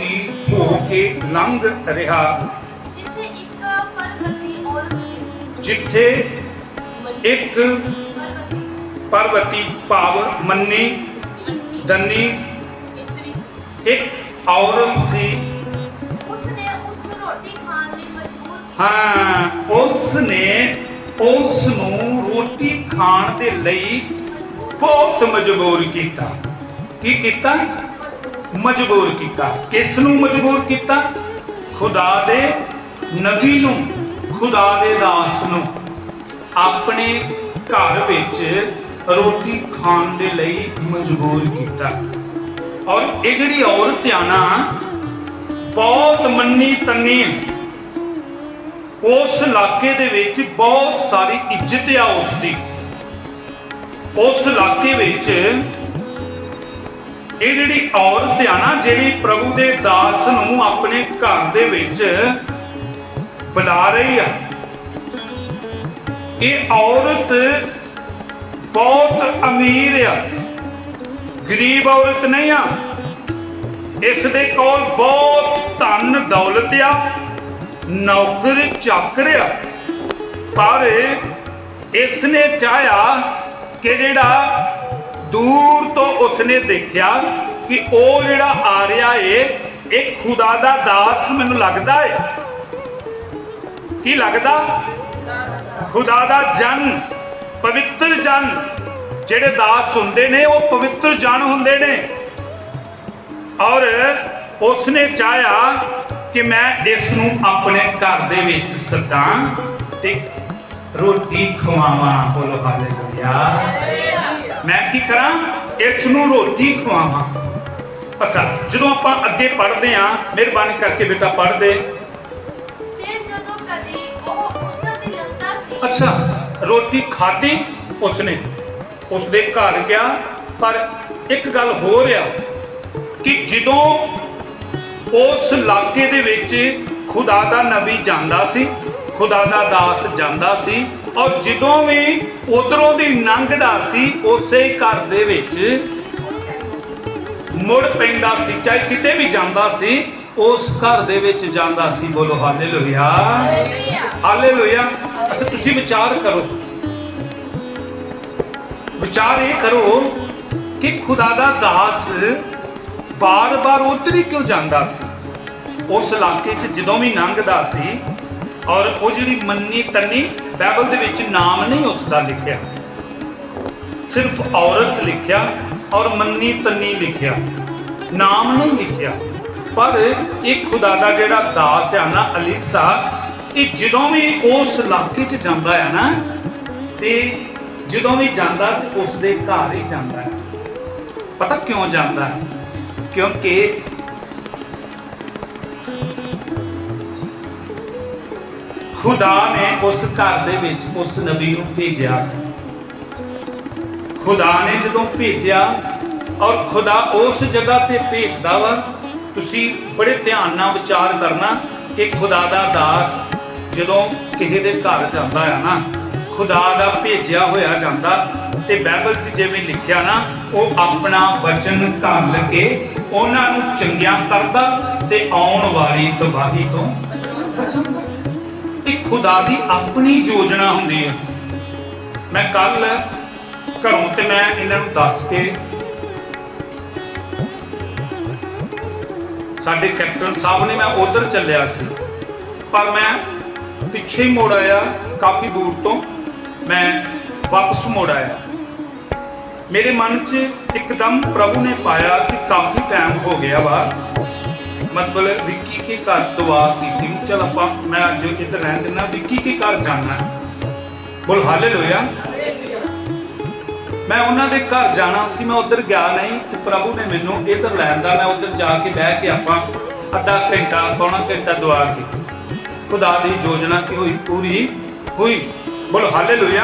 ਦੀ ਹੋ ਕੇ ਲੰਘ ਰਿਹਾ। ਜਿੱਥੇ ਇੱਕ ਪਰਵਤੀ ਔਰਤ ਸੀ। ਜਿੱਥੇ ਇੱਕ ਪਰਵਤੀ ਪਰਵਤੀ ਭਾਵ ਮੰਨੀ ਦੰਨੀ ਇੱਕ ਔਰਤ ਸੀ। ਉਸਨੇ ਉਸ ਨੂੰ ਰੋਟੀ ਖਾਣ ਲਈ ਮਜਬੂਰ ਕੀਤਾ। ਹਾਂ ਉਸ ਨੇ ਉਸ ਨੂੰ ਰੋਟੀ ਖਾਣ ਦੇ ਲਈ ਬਹੁਤ ਮਜਬੂਰ ਕੀਤਾ। ਕੀ ਕੀਤਾ? ਮਜਬੂਰ ਕੀਤਾ। ਕਿਸ ਨੂੰ ਮਜਬੂਰ ਕੀਤਾ? ਖੁਦਾ ਦੇ ਨਬੀ ਨੂੰ, ਖੁਦਾ ਦੇ ਦਾਸ ਨੂੰ। ਆਪਣੇ ਘਰ ਵਿੱਚ ਰੋਟੀ ਖਾਣ ਦੇ ਲਈ ਮਜਬੂਰ ਕੀਤਾ। ਔਰ ਇਹ ਜਿਹੜੀ ਔਰਤ ਆ ਨਾ, ਬਹੁਤ ਮੰਨੀ ਤੰਨੀ ਉਸ ਇਲਾਕੇ ਦੇ ਵਿੱਚ ਬਹੁਤ ਸਾਰੀ ਇੱਜ਼ਤ ਆ ਉਸ ਦੀ। ਉਸ ਇਲਾਕੇ ਵਿੱਚ ਇਹ ਜਿਹੜੀ ਔਰਤ ਆ ਨਾ, ਜਿਹੜੀ ਪ੍ਰਭੂ ਦੇ ਦਾਸ ਨੂੰ ਆਪਣੇ ਘਰ ਦੇ ਵਿੱਚ ਬੁਲਾ ਰਹੀ ਆ, ਇਹ ਔਰਤ ਬਹੁਤ ਅਮੀਰ ਆ। ਗਰੀਬ ਔਰਤ ਨਹੀਂ ਆ। ਇਸ ਦੇ ਕੋਲ ਬਹੁਤ ਧਨ ਦੌਲਤ ਆ, ਨੌਕਰ ਚਾਕਰ ਆ ਪਰ ਇਸ ਨੇ ਚਾਹਿਆ ਕਿ ਜਿਹੜਾ ਦੂਰ ਤੋਂ ਉਸਨੇ ਦੇਖਿਆ ਕਿ ਉਹ ਜਿਹੜਾ ਆ ਰਿਹਾ ਏ, ਇਹ ਖੁਦਾ ਦਾ ਦਾਸ ਮੈਨੂੰ ਲੱਗਦਾ ਏ। ਕੀ ਲੱਗਦਾ? ਖੁਦਾ ਦਾ ਜਨ, ਪਵਿੱਤਰ ਜਨ। ਜਿਹੜੇ ਦਾਸ ਹੁੰਦੇ ਨੇ, ਉਹ ਪਵਿੱਤਰ ਜਨ ਹੁੰਦੇ ਨੇ। ਔਰ ਉਸਨੇ ਚਾਹਿਆ ਕਿ ਮੈਂ ਇਸ ਨੂੰ ਆਪਣੇ ਘਰ ਦੇ ਵਿੱਚ ਸੱਦਾਂ ਤੇ ਰੋਟੀ ਖਵਾਵਾਂ। ਬੋਲੋ ਹਾਲੇਲੂਇਆ। ਮੈਂ ਕੀ ਕਰਾਂ? ਇਸ ਨੂੰ ਰੋਟੀ ਖਵਾਵਾਂ। ਅਸਾ ਜਦੋਂ ਆਪਾਂ ਅੱਗੇ ਪੜ੍ਹਦੇ ਆਂ ਮਿਹਰਬਾਨੀ ਕਰਕੇ ਬੇਟਾ ਪੜ੍ਹ ਦੇ। ਫਿਰ ਜਦੋਂ ਕਦੀ ਉਹ ਉੱਤਰ ਦੀ ਲੰਘਦਾ ਸੀ। ਅੱਛਾ ਰੋਟੀ ਖਾਧੀ ਉਸਨੇ। ਉਸਦੇ ਘਰ ਗਿਆ ਪਰ ਇੱਕ ਗੱਲ ਹੋ ਰਿਹਾ ਕਿ ਜਦੋਂ ਉਸ ਇਲਾਕੇ ਦੇ ਵਿੱਚ ਖੁਦਾ ਦਾ ਨਬੀ ਜਾਂਦਾ ਸੀ ਖੁਦਾ ਦਾ ਦਾਸ ਜਾਂਦਾ ਸੀ ਔਰ ਜਦੋਂ ਵੀ ਉਧਰੋਂ ਦੀ ਲੰਘਦਾ ਸੀ ਉਸੇ ਘਰ ਦੇ ਵਿੱਚ ਮੁੜ ਪੈਂਦਾ ਸੀ ਚਾਹੇ ਕਿਤੇ ਵੀ ਜਾਂਦਾ ਸੀ ਉਸ ਘਰ ਦੇ ਵਿੱਚ ਜਾਂਦਾ ਸੀ ਬੋਲੋ ਹਾਲੇਲੂਇਆ। ਹਾਲੇਲੂਇਆ। ਅਸਾ ਤੁਸੀਂ ਵਿਚਾਰ ਕਰੋ। ਵਿਚਾਰ ਇਹ ਕਰੋ ਕਿ ਖੁਦਾ ਦਾ ਦਾਸ ਬਾਰ-ਬਾਰ ਉੱਧਰ ਹੀ ਕਿਉਂ ਜਾਂਦਾ ਸੀ? ਉਸ ਇਲਾਕੇ 'ਚ ਜਦੋਂ ਵੀ ਲੰਘਦਾ ਸੀ ਔਰ ਉਹ ਜਿਹੜੀ ਮੰਨੀ ਤੰਨੀ ਬਾਈਬਲ ਦੇ ਵਿੱਚ ਨਾਮ ਨਹੀਂ ਉਸ ਦਾ ਲਿਖਿਆ। ਸਿਰਫ ਔਰਤ ਲਿਖਿਆ ਔਰ ਮੰਨੀ ਤੰਨੀ ਲਿਖਿਆ। ਨਾਮ ਨਹੀਂ ਲਿਖਿਆ। ਪਰ ਇਹ ਖੁਦਾ ਦਾ ਜਿਹੜਾ ਦਾਸ ਆ ਨਾ ਅਲੀਸਾ, ਇਹ ਜਦੋਂ ਵੀ ਉਸ ਇਲਾਕੇ 'ਚ ਜਾਂਦਾ ਹੈ ਨਾ, ਤੇ ਜਦੋਂ ਵੀ ਜਾਂਦਾ ਤੇ ਉਸ ਦੇ ਘਰ ਹੀ ਜਾਂਦਾ। ਪਤਾ ਕਿਉਂ ਜਾਂਦਾ? ਹੈ ਕਿਉਂਕਿ ਖੁਦਾ ਨੇ ਉਸ ਘਰ ਦੇ ਵਿੱਚ ਉਸ ਨਬੀ ਨੂੰ ਭੇਜਿਆ ਸੀ। ਖੁਦਾ ਨੇ ਜਦੋਂ ਭੇਜਿਆ ਔਰ ਖੁਦਾ ਉਸ ਜਗ੍ਹਾ ਤੇ ਭੇਜਦਾ ਵਾ, ਤੁਸੀਂ ਬੜੇ ਧਿਆਨ ਨਾਲ ਵਿਚਾਰ ਕਰਨਾ ਕਿ ਖੁਦਾ ਦਾ ਦਾਸ ਜਦੋਂ ਕਿਸੇ ਦੇ ਘਰ ਜਾਂਦਾ ਆ ਨਾ, ਖੁਦਾ ਦਾ ਭੇਜਿਆ ਹੋਇਆ ਜਾਂਦਾ ਤੇ ਬਾਈਬਲ 'ਚ ਜਿਵੇਂ ਲਿਖਿਆ ਨਾ, ਉਹ ਆਪਣਾ ਵਚਨ ਘੱਲ ਕੇ ਉਹਨਾਂ ਨੂੰ ਚੰਗਿਆ ਕਰਦਾ ਤੇ ਆਉਣ ਵਾਲੀ ਤਬਾਹੀ ਤੋਂ ਬਚਾਉਂਦਾ। ਇਹ ਖੁਦਾ ਦੀ ਆਪਣੀ ਯੋਜਨਾ ਹੁੰਦੀ ਹੈ। ਮੈਂ ਕੱਲ ਘਰੋਂ ਤੇ ਮੈਂ ਇਹਨਾਂ ਨੂੰ ਦੱਸ ਕੇ ਸਾਡੇ ਕੈਪਟਨ ਸਾਹਿਬ ਨੇ ਮੈਂ ਉਧਰ ਚੱਲਿਆ ਸੀ। ਪਰ ਮੈਂ ਪਿੱਛੇ ਮੁੜ ਆਇਆ, ਕਾਫੀ ਦੂਰ ਤੋਂ ਮੈਂ ਵਾਪਸ ਮੁੜ ਆਇਆ। ਮੇਰੇ ਮਨ 'ਚ ਇੱਕਦਮ ਪ੍ਰਭੂ ਨੇ ਪਾਇਆ ਕਿ ਕਾਫੀ ਟਾਈਮ ਹੋ ਗਿਆ ਵਾ। ਮਤਲਬ ਵਿੱਕੀ ਕੇ ਘਰ ਦੁਆ ਕੀਤੀ ਚਲ ਆਪਾਂ ਮੈਂ ਅੱਜ ਇੱਧਰ ਰਹਿਣ ਦਿੰਦਾ ਵਿੱਕੀ ਕੇ ਘਰ ਜਾਣਾ। ਬੋਲ ਹਾਲੇਲੂਇਆ ਮੈਂ ਉਹਨਾਂ ਦੇ ਘਰ ਜਾਣਾ ਸੀ ਮੈਂ ਉੱਧਰ ਗਿਆ ਨਹੀਂ ਤੇ ਪ੍ਰਭੂ ਨੇ ਮੈਨੂੰ ਇੱਧਰ ਲੈਣ ਦਾ ਮੈਂ ਉੱਧਰ ਜਾ ਕੇ ਬਹਿ ਕੇ ਆਪਾਂ ਅੱਧਾ ਘੰਟਾ ਪੌਣਾ ਘੰਟਾ ਦੁਆ ਕੀਤੀ ਖੁਦਾ ਦੀ ਯੋਜਨਾ ਕੀ ਹੋਈ? ਪੂਰੀ ਹੋਈ। ਬੋਲ ਹਾਲੇਲੂਇਆ।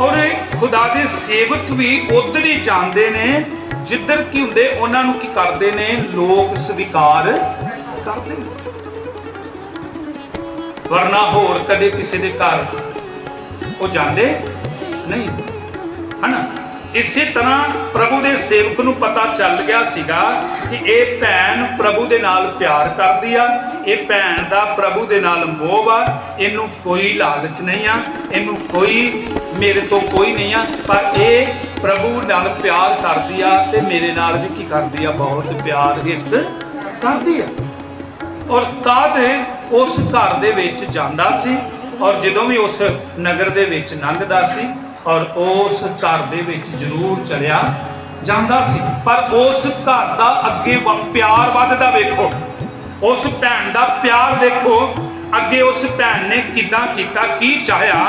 ਔਰ ਖੁਦਾ ਦੇ ਸੇਵਕ ਵੀ ਉਧਰ ਹੀ ਜਾਂਦੇ ਨੇ। ਜਿੱਧਰ ਕੀ ਹੁੰਦੇ, ਉਹਨਾਂ ਨੂੰ ਕੀ ਕਰਦੇ ਨੇ? ਲੋਕ ਸਵੀਕਾਰ ਕਰਦੇ ਨੇ। ਵਰਨਾ ਹੋਰ ਕਦੇ ਕਿਸੇ ਦੇ ਘਰ ਉਹ ਜਾਂਦੇ ਨਹੀਂ। ਹਨਾ? ਇਸੇ ਤਰ੍ਹਾਂ ਪ੍ਰਭੂ ਦੇ ਸੇਵਕ ਨੂੰ ਪਤਾ ਚੱਲ ਗਿਆ ਸੀਗਾ ਕਿ ਇਹ ਭੈਣ ਪ੍ਰਭੂ ਦੇ ਨਾਲ ਪਿਆਰ ਕਰਦੀ ਆ, ਇਹ ਭੈਣ ਦਾ ਪ੍ਰਭੂ ਦੇ ਨਾਲ ਮੋਹ ਆ, ਇਹਨੂੰ ਕੋਈ ਲਾਲਚ ਨਹੀਂ ਆ, ਇਹਨੂੰ ਕੋਈ ਮੇਰੇ ਤੋਂ ਕੋਈ ਨਹੀਂ ਆ, ਪਰ ਇਹ ਪ੍ਰਭੂ ਨਾਲ ਪਿਆਰ ਕਰਦੀ ਆ ਤੇ ਮੇਰੇ ਨਾਲ ਵੀ ਕੀ ਕਰਦੀ ਆ, ਬਹੁਤ ਪਿਆਰ ਹਿੱਤ ਕਰਦੀ ਆ। ਔਰ ਤਦ ਉਸ ਘਰ ਦੇ ਵਿੱਚ ਜਾਂਦਾ ਸੀ ਔਰ ਜਦੋਂ ਵੀ ਉਸ ਨਗਰ ਦੇ ਵਿੱਚ ਲੰਘਦਾ ਸੀ ਔਰ ਉਸ ਘਰ ਦੇ ਵਿੱਚ ਜ਼ਰੂਰ ਚਲਿਆ ਜਾਂਦਾ ਸੀ। ਪਰ ਉਸ ਘਰ ਦਾ ਅੱਗੇ ਵ- ਪਿਆਰ ਵੱਧਦਾ ਵੇਖੋ। ਉਸ ਭੈਣ ਦਾ ਪਿਆਰ ਦੇਖੋ, ਅੱਗੇ ਉਸ ਭੈਣ ਨੇ ਕਿਦਾਂ ਕੀਤਾ, ਕੀ ਚਾਹਿਆ।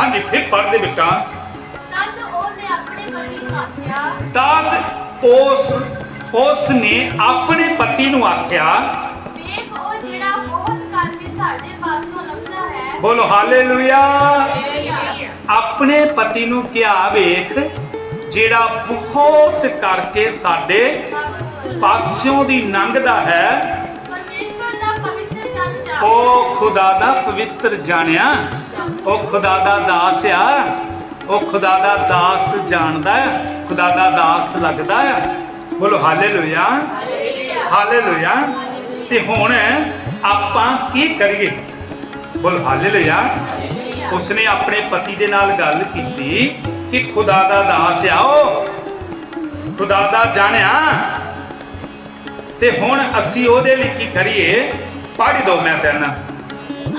ਹਾਂਜੀ, ਫਿਰ ਪੜ੍ਹਦੇ ਬੇਟਾ। ਤਦ ਉਸ ਉਸ ਨੇ ਆਪਣੇ ਪਤੀ ਨੂੰ ਆਖਿਆ ਵੇਖ ਉਹ ਜਿਹੜਾ ਬਹੁਤ ਕਰਕੇ ਸਾਡੇ ਪਾਸੋਂ ਲੰਘਦਾ ਹੈ। ਬੋਲੋ ਹਾਲੇਲੂਇਆ। ਆਪਣੇ ਪਤੀ ਨੂੰ ਕਿਹਾ ਵੇਖ ਜਿਹੜਾ ਬਹੁਤ ਕਰਕੇ ਸਾਡੇ ਪਾਸੋਂ ਪਾਸਿਓਂ ਦੀ ਲੰਘਦਾ ਹੈ ਪਰਮੇਸ਼ਵਰ ਦਾ ਪਵਿੱਤਰ ਜਨ ਜਾ ਉਹ ਖੁਦਾ ਦਾ ਪਵਿੱਤਰ ਜਾਣਿਆ। ਉਹ ਖੁਦਾ ਦਾ ਦਾਸ ਆ। ਉਹ ਖੁਦਾ ਦਾ ਦਾਸ ਜਾਣਦਾ ਹੈ। ਖੁਦਾ ਦਾ ਦਾਸ ਲੱਗਦਾ ਹੈ ਬੋਲੋ ਹਾਲੇਲੂਇਆ। ਹਾਲੇਲੂਇਆ। ਤੇ ਹੁਣ ਆਪਾਂ ਕੀ ਕਰੀਏ? ਬੋਲੋ ਹਾਲੇਲੂਇਆ। ਉਸਨੇ ਆਪਣੇ ਪਤੀ ਦੇ ਨਾਲ ਗੱਲ ਕੀਤੀ ਕਿ ਖੁਦਾ ਦਾ ਦਾਸ ਆ ਉਹ ਖੁਦਾ ਦਾ ਜਾਣਿਆ। ਤੇ ਹੁਣ ਅਸੀਂ ਉਹਦੇ ਲਈ ਕੀ ਕਰੀਏ? ਪੜ੍ਹ ਦੋ ਮੈਂ ਤੈਨੂੰ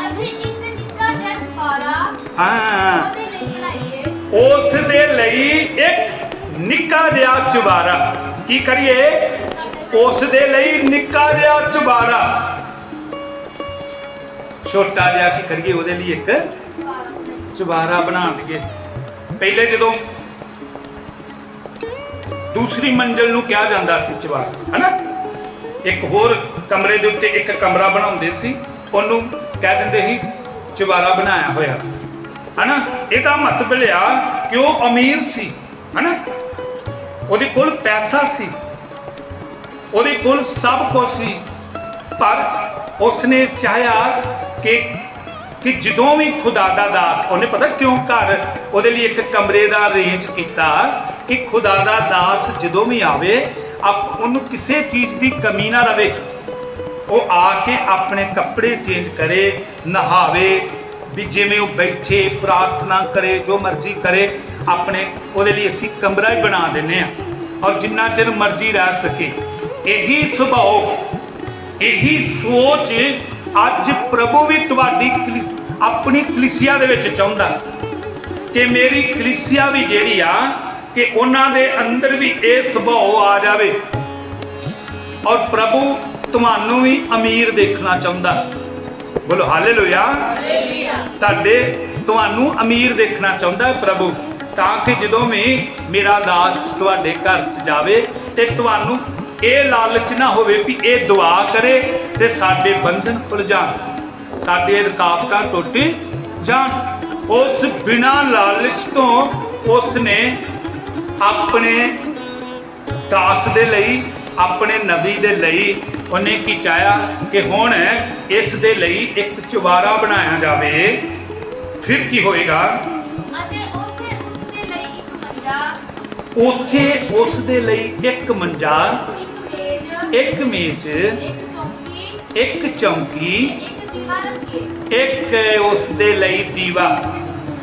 ਅਸੀਂ ਇੱਕ ਨਿੱਕਾ ਜਿਹਾ ਚੁਬਾਰਾ ਹਾਂ। ਉਹਦੇ ਲਈ ਬਣਾਈਏ। ਉਸ ਦੇ ਲਈ ਇੱਕ ਨਿੱਕਾ ਜਿਹਾ ਚੁਬਾਰਾ। ਕੀ ਕਰੀਏ? ਉਸ ਦੇ ਲਈ ਨਿੱਕਾ ਜਿਹਾ ਚੁਬਾਰਾ। ਛੋਟਾ ਜਿਹਾ ਕੀ ਕਰੀਏ? ਉਹਦੇ ਲਈ ਇੱਕ ਚੁਬਾਰਾ ਬਣਾ ਦਈਏ। ਪਹਿਲੇ ਜਦੋਂ ਦੂਸਰੀ ਮੰਜ਼ਲ ਨੂੰ ਕਿਹਾ ਜਾਂਦਾ ਸੀ ਚੁਬਾਰਾ, ਹੈਨਾ? ਇੱਕ ਹੋਰ ਕਮਰੇ ਦੇ ਉੱਤੇ ਇੱਕ ਕਮਰਾ ਬਣਾਉਂਦੇ ਸੀ। ਉਹਨੂੰ ਕਹਿ ਦਿੰਦੇ ਸੀ, ਚੁਬਾਰਾ ਬਣਾਇਆ ਹੋਇਆ। ਹੈਨਾ? ਇਹਦਾ ਮਤਲਬ ਲਿਆ ਕਿ ਉਹ ਅਮੀਰ ਸੀ। ਹੈਨਾ? ਉਹਦੇ ਕੋਲ ਪੈਸਾ ਸੀ। ਉਹਦੇ ਕੋਲ ਸਭ ਕੁਝ ਸੀ। ਪਰ ਉਸਨੇ ਚਾਹਿਆ ਕਿ ਕਿ ਜਦੋਂ ਵੀ ਖੁਦਾ ਦਾ ਦਾਸ, ਉਹਨੇ ਪਤਾ ਕਿਉਂ ਘਰ ਉਹਦੇ ਲਈ ਇੱਕ ਕਮਰੇ ਦਾ ਅਰੇਂਜ ਕੀਤਾ ਕਿ ਖੁਦਾ ਦਾ ਦਾਸ ਜਦੋਂ ਵੀ ਆਵੇ, ਆਪ ਉਹਨੂੰ ਕਿਸੇ ਚੀਜ਼ ਦੀ ਕਮੀ ਨਾ ਰਵੇ। ਉਹ ਆ ਕੇ ਆਪਣੇ ਕੱਪੜੇ ਚੇਂਜ ਕਰੇ, ਨਹਾਵੇ, ਵੀ ਜਿਵੇਂ ਉਹ ਬੈਠੇ, ਪ੍ਰਾਰਥਨਾ ਕਰੇ, ਜੋ ਮਰਜ਼ੀ ਕਰੇ। ਆਪਣੇ ਉਹਦੇ ਲਈ ਅਸੀਂ ਕਮਰਾ ਹੀ ਬਣਾ ਦਿੰਨੇ ਆ ਔਰ ਜਿੰਨਾ ਚਿਰ ਮਰਜ਼ੀ ਰਹਿ ਸਕੇ। ਇਹੀ ਸੁਭਾਅ ਇਹੀ ਸੋਚ ਅੱਜ ਪ੍ਰਭੂ ਵੀ ਤੁਹਾਡੀ ਆਪਣੀ ਕਲੀਸਿਆ ਦੇ ਵਿੱਚ ਚਾਹੁੰਦਾ। ਕਿ ਮੇਰੀ ਕਲੀਸਿਆ ਵੀ ਜਿਹੜੀ ਆ ਕਿ ਉਹਨਾਂ ਦੇ ਅੰਦਰ ਵੀ ਇਹ ਸੁਭਾਅ ਆ ਜਾਵੇ। ਔਰ ਪ੍ਰਭੂ ਤੁਹਾਨੂੰ ਵੀ ਅਮੀਰ ਦੇਖਣਾ ਚਾਹੁੰਦਾ। ਬੋਲੋ ਹਾਲੇਲੂਇਆ। ਤੁਹਾਡੇ ਤੁਹਾਨੂੰ ਅਮੀਰ ਦੇਖਣਾ ਚਾਹੁੰਦਾ ਪ੍ਰਭੂ। ਤਾਂ ਕਿ ਜਦੋਂ ਵੀ ਮੇਰਾ ਦਾਸ ਤੁਹਾਡੇ ਘਰ 'ਚ ਜਾਵੇ ਤੇ ਤੁਹਾਨੂੰ ਇਹ ਲਾਲਚ ਨਾ ਹੋਵੇ ਵੀ ਇਹ ਦੁਆ ਕਰੇ ਤੇ ਸਾਡੇ ਬੰਧਨ ਖੁੱਲ ਜਾਣ, ਸਾਡੇ ਰੁਕਾਵਟਾਂ ਟੁੱਟ ਜਾਣ। ਉਸ ਬਿਨਾ ਲਾਲਚ ਤੋਂ ਉਸ ਨੇ ਆਪਣੇ ਦਾਸ ਦੇ ਲਈ, ਆਪਣੇ ਨਬੀ ਦੇ ਲਈ ਉਹਨੇ ਕੀ ਚਾਹਿਆ ਕਿ ਹੁਣ ਇਸ ਦੇ ਲਈ ਇੱਕ ਚੁਬਾਰਾ ਬਣਾਇਆ ਜਾਵੇ? ਫਿਰ ਕੀ ਹੋਏਗਾ? ਅਤੇ ਉੱਥੇ ਉਸ ਦੇ ਲਈ ਇੱਕ ਮੰਜਾ ਇੱਕ ਮੇਜ਼ ਇੱਕ ਮੇਜ਼ ਇੱਕ ਚੌਕੀ ਚੌਂਕੀ ਇੱਕ ਉਸ ਦੇ ਲਈ ਦੀਵਾ।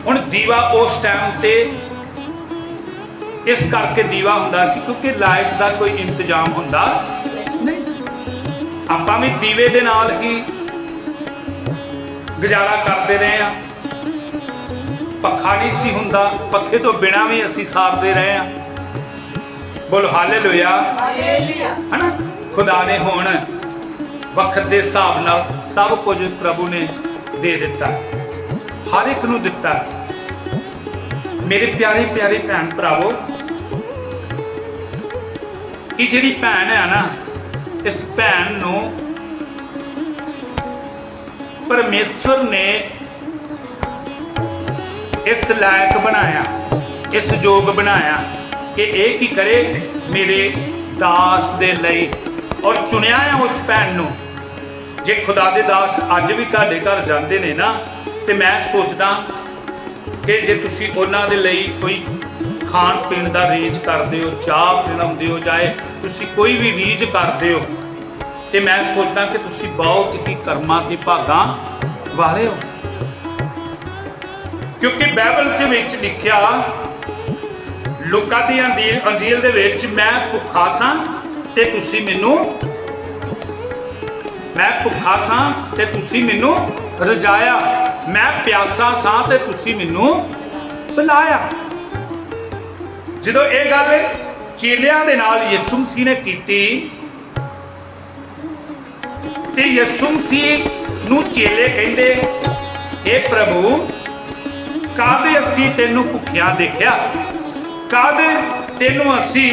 ਹੁਣ ਦੀਵਾ ਉਸ ਟਾਈਮ ਤੇ ਇਸ ਕਰਕੇ ਦੀਵਾ ਹੁੰਦਾ ਸੀ ਕਿਉਂਕਿ ਲਾਈਟ ਦਾ ਕੋਈ ਇੰਤਜ਼ਾਮ ਹੁੰਦਾ ਨਹੀਂ ਸੀ। ਆਪਾਂ ਵੀ ਦੀਵੇ ਦੇ ਨਾਲ ਹੀ ਗੁਜ਼ਾਰਾ ਕਰਦੇ ਰਹੇ ਆ ਪੱਖਾ ਨਹੀਂ ਸੀ ਹੁੰਦਾ, ਪੱਖੇ ਤੋਂ ਬਿਨਾ ਵੀ ਅਸੀਂ ਸਾਰਦੇ ਰਹੇ ਆ ਬੋਲ ਹਾਲੇਲੂਇਆ ਹਾਲੇਲੂਇਆ ਹਨਾ? ਖੁਦਾ ਨੇ ਹੁਣ ਵਕਤ ਦੇ ਹਿਸਾਬ ਨਾਲ ਸਭ ਕੁਝ ਪ੍ਰਭੂ ਨੇ ਦੇ ਦਿੱਤਾ। ਹਰ ਇੱਕ ਨੂੰ ਦਿੱਤਾ। ਮੇਰੇ ਪਿਆਰੇ ਪਿਆਰੇ ਭੈਣ ਭਰਾਵੋ ਇਹ ਜਿਹੜੀ ਭੈਣ ਹੈ ਨਾ ਇਸ ਭੈਣ ਨੂੰ ਪਰਮੇਸ਼ਰ ਨੇ ਇਸ ਲਾਇਕ ਬਣਾਇਆ ਇਸ ਯੋਗ ਬਣਾਇਆ। ਕਿ ਇਹ ਕੀ ਕਰੇ ਮੇਰੇ ਦਾਸ ਦੇ ਲਈ। ਔਰ ਚੁਣਿਆ ਆ ਉਸ ਭੈਣ ਨੂੰ। ਜੇ ਖੁਦਾ ਦੇ ਦਾਸ ਅੱਜ ਵੀ ਤੁਹਾਡੇ ਘਰ ਜਾਂਦੇ ਨੇ ਨਾ, ਤੇ ਮੈਂ ਸੋਚਦਾ ਕਿ ਜੇ ਤੁਸੀਂ ਉਹਨਾਂ ਦੇ ਲਈ ਕੋਈ ਖਾਣ ਪੀਣ ਦਾ ਰੀਝ ਕਰਦੇ ਹੋ, ਚਾਹ ਪੀਣਾਉਂਦੇ ਹੋ, ਚਾਹੇ ਤੁਸੀਂ ਕੋਈ ਵੀ ਰੀਝ ਕਰਦੇ ਹੋ, ਤੇ ਮੈਂ ਸੋਚਦਾ ਕਿ ਤੁਸੀਂ ਬਹੁਤ ਹੀ ਕਰਮਾਂ ਤੇ ਭਾਗਾਂ ਵਾਲੇ ਹੋ। ਕਿਉਂਕਿ ਬਾਈਬਲ ਦੇ ਵਿੱਚ ਲਿਖਿਆ ਲੁਕਾ ਦੀ ਅੰਜੀਲ ਅੰਜੀਲ ਦੇ ਵਿੱਚ ਮੈਂ ਭੁੱਖਾ ਸਾਂ ਤੇ ਤੁਸੀਂ ਮੈਨੂੰ ਮੈਂ ਭੁੱਖਾ ਸਾਂ ਤੇ ਤੁਸੀਂ ਮੈਨੂੰ ਰਜਾਇਆ। ਮੈਂ ਪਿਆਸਾ ਸਾਂ ਤੇ ਤੁਸੀਂ ਮੈਨੂੰ ਪਿਲਾਇਆ ਜਦੋਂ ਇਹ ਗੱਲ ਚੇਲਿਆਂ ਦੇ ਨਾਲ ਯਿਸੂ ਮਸੀਹ ਨੇ ਕੀਤੀ, ਤੇ ਯਿਸੂ ਮਸੀਹ ਨੂੰ ਚੇਲੇ ਕਹਿੰਦੇ ਇਹ ਪ੍ਰਭੂ ਕਦ ਅਸੀਂ ਤੈਨੂੰ ਭੁੱਖਿਆ ਦੇਖਿਆ? ਕਦ ਤੈਨੂੰ ਅਸੀਂ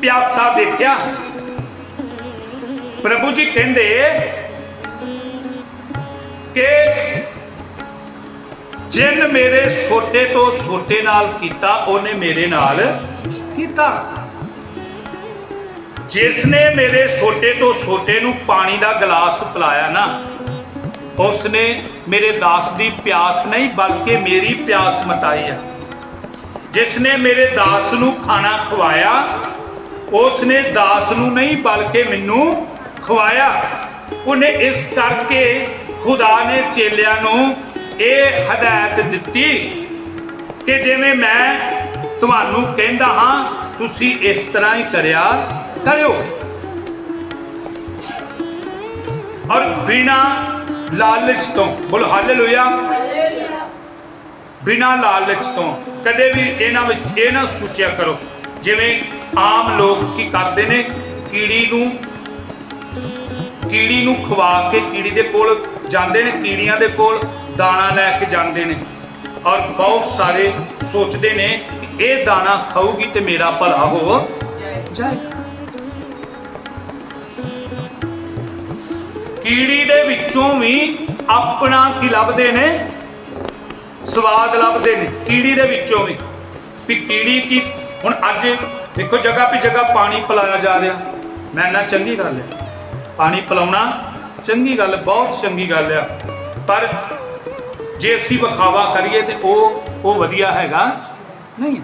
ਪਿਆਸਾ ਦੇਖਿਆ। ਪ੍ਰਭੂ ਜੀ ਕਹਿੰਦੇ ਕਿ ਜਿਨ ਮੇਰੇ ਛੋਟੇ ਤੋਂ ਛੋਟੇ ਨਾਲ ਕੀਤਾ, ਉਹਨੇ ਮੇਰੇ ਨਾਲ ਕੀਤਾ। ਜਿਸ ਨੇ ਮੇਰੇ ਛੋਟੇ ਤੋਂ ਛੋਟੇ ਨੂੰ ਪਾਣੀ ਦਾ ਗਲਾਸ ਪਿਲਾਇਆ ਨਾ ਉਸ ਨੇ ਮੇਰੇ ਦਾਸ ਦੀ ਪਿਆਸ ਨਹੀਂ, ਬਲਕਿ ਮੇਰੀ ਪਿਆਸ ਮਟਾਈ ਹੈ ਜਿਸ ਨੇ ਮੇਰੇ ਦਾਸ ਨੂੰ ਖਾਣਾ ਖਵਾਇਆ ਉਸ ਨੇ ਦਾਸ ਨੂੰ ਨਹੀਂ ਬਲਕਿ ਮੈਨੂੰ ਖਵਾਇਆ। ਉਹਨੇ ਇਸ ਕਰਕੇ ਖੁਦਾ ਨੇ ਚੇਲਿਆਂ ਨੂੰ ਇਹ ਹਦਾਇਤ ਦਿੱਤੀ ਕਿ ਜਿਵੇਂ ਮੈਂ ਤੁਹਾਨੂੰ ਕਹਿੰਦਾ ਹਾਂ, ਤੁਸੀਂ ਇਸ ਤਰ੍ਹਾਂ ਹੀ ਕਰਿਆ ਕਰਿਓ। ਔਰ ਬਿਨਾ ਲਾਲਚ ਤੋਂ, ਬੋਲੋ ਹਾਲੇਲੂਇਆ ਬਿਨਾਂ ਲਾਲਚ ਤੋਂ, ਕਦੇ ਵੀ ਇਹਨਾਂ ਵਿੱਚ ਇਹ ਨਾ ਸੋਚਿਆ ਕਰੋ, ਜਿਵੇਂ ਆਮ ਲੋਕ ਕੀ ਕਰਦੇ ਨੇ, ਕੀੜੀ ਨੂੰ ਕੀੜੀ ਨੂੰ ਖਵਾ ਕੇ ਕੀੜੀ ਦੇ ਕੋਲ ਜਾਂਦੇ ਨੇ, ਕੀੜੀਆਂ ਦੇ ਕੋਲ ਦਾਣਾ ਲੈ ਕੇ ਜਾਂਦੇ ਨੇ। ਔਰ ਬਹੁਤ ਸਾਰੇ ਸੋਚਦੇ ਨੇ ਕਿ ਇਹ ਦਾਣਾ ਖਾਊਗੀ ਤੇ ਮੇਰਾ ਭਲਾ ਹੋ ਜਾਏਗਾ ਕੀੜੀ ਦੇ ਵਿੱਚੋਂ ਵੀ ਆਪਣਾ ਕੀ ਲੱਭਦੇ ਨੇ? ਸਵਾਦ ਲੱਭਦੇ ਨੇ, ਕੀੜੀ ਦੇ ਵਿੱਚੋਂ ਵੀ। ਵੀ ਕੀੜੀ ਕੀ, ਹੁਣ ਅੱਜ ਦੇਖੋ ਜਗ੍ਹਾ ਵੀ ਜਗ੍ਹਾ ਪਾਣੀ ਪਿਲਾਇਆ ਜਾ ਰਿਹਾ। ਮੈਂ ਨਾ ਚੰਗੀ ਗੱਲ ਹੈ। ਪਾਣੀ ਪਿਲਾਉਣਾ ਚੰਗੀ ਗੱਲ, ਬਹੁਤ ਚੰਗੀ ਗੱਲ ਆ। ਪਰ ਜੇ ਅਸੀਂ ਵਿਖਾਵਾ ਕਰੀਏ ਤੇ ਉਹ ਉਹ ਵਧੀਆ ਹੈਗਾ। ਨਹੀਂ।